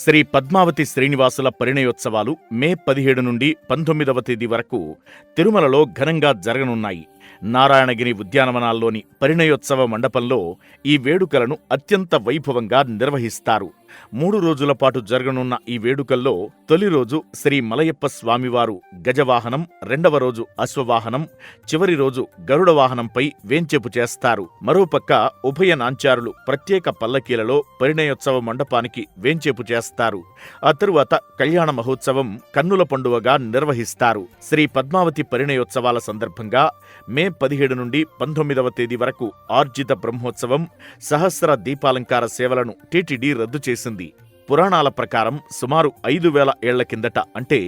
శ్రీ పద్మావతి శ్రీనివాసుల పరిణయోత్సవాలు మే పదిహేడు నుండి పంతొమ్మిదవ తేదీ వరకు తిరుమలలో ఘనంగా జరగనున్నాయి. నారాయణగిరి ఉద్యానవనాల్లోని పరిణయోత్సవ మండపంలో ఈ వేడుకలను అత్యంత వైభవంగా నిర్వహిస్తారు. మూడు రోజుల పాటు జరగనున్న ఈ వేడుకల్లో తొలి రోజు శ్రీ మలయప్ప స్వామివారు గజవాహనం రెండవ రోజు అశ్వవాహనం చివరి రోజు గరుడ వాహనంపై వేంచెపు చేస్తారు. మరోపక్క ఉభయ నాంచారులు ప్రత్యేక పల్లకీలలో పరిణయోత్సవ మండపానికి వేంచేపు చేస్తారు. ఆ తరువాత కళ్యాణ మహోత్సవం కన్నుల పండువగా నిర్వహిస్తారు. శ్రీ పద్మావతి పరిణయోత్సవాల సందర్భంగా మే పదిహేడు నుండి పంతొమ్మిదవ తేదీ వరకు ఆర్జిత బ్రహ్మోత్సవం సహస్ర దీపాలంకార సేవలను టీటీడీ రద్దు చేసింది పురాణాల ప్రకారం సుమారు ఐదు వేల ఏళ్ళ కిందట అంటే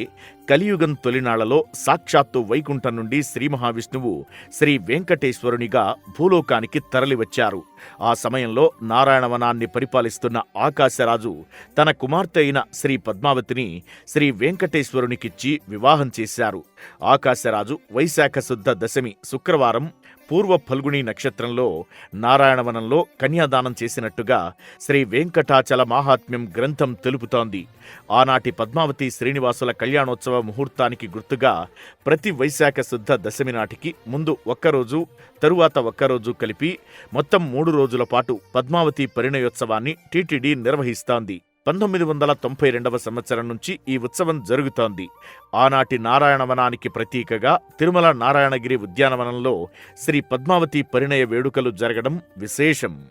కలియుగం తొలినాళ్ళలో సాక్షాత్తు వైకుంఠం నుండి శ్రీ మహావిష్ణువు శ్రీ వెంకటేశ్వరునిగా భూలోకానికి తరలివచ్చారు. ఆ సమయంలో నారాయణవనాన్ని పరిపాలిస్తున్న ఆకాశరాజు తన కుమార్తె అయిన శ్రీ పద్మావతిని శ్రీ వెంకటేశ్వరునికిచ్చి వివాహం చేశారు. ఆకాశరాజు వైశాఖ శుద్ధ దశమి శుక్రవారం పూర్వ ఫల్గుణి నక్షత్రంలో నారాయణవనంలో కన్యాదానం చేసినట్టుగా శ్రీ వెంకటాచల మాహాత్మ్యం గ్రంథం తెలుపుతోంది. ఆనాటి పద్మావతి శ్రీనివాసుల కళ్యాణోత్సవ ముహూర్తానికి గుర్తుగా ప్రతి వైశాఖ శుద్ధ దశమి నాటికి ముందు ఒక్కరోజు తరువాత ఒక్కరోజు కలిపి మొత్తం మూడు రోజుల పాటు పద్మావతి పరిణయోత్సవాన్ని టీటీడీ నిర్వహిస్తోంది. పంతొమ్మిది వందల తొంభై రెండవ సంవత్సరం నుంచి ఈ ఉత్సవం జరుగుతోంది. ఆనాటి నారాయణవనానికి ప్రతీకగా తిరుమల నారాయణగిరి ఉద్యానవనంలో శ్రీ పద్మావతి పరిణయ వేడుకలు జరగడం విశేషం.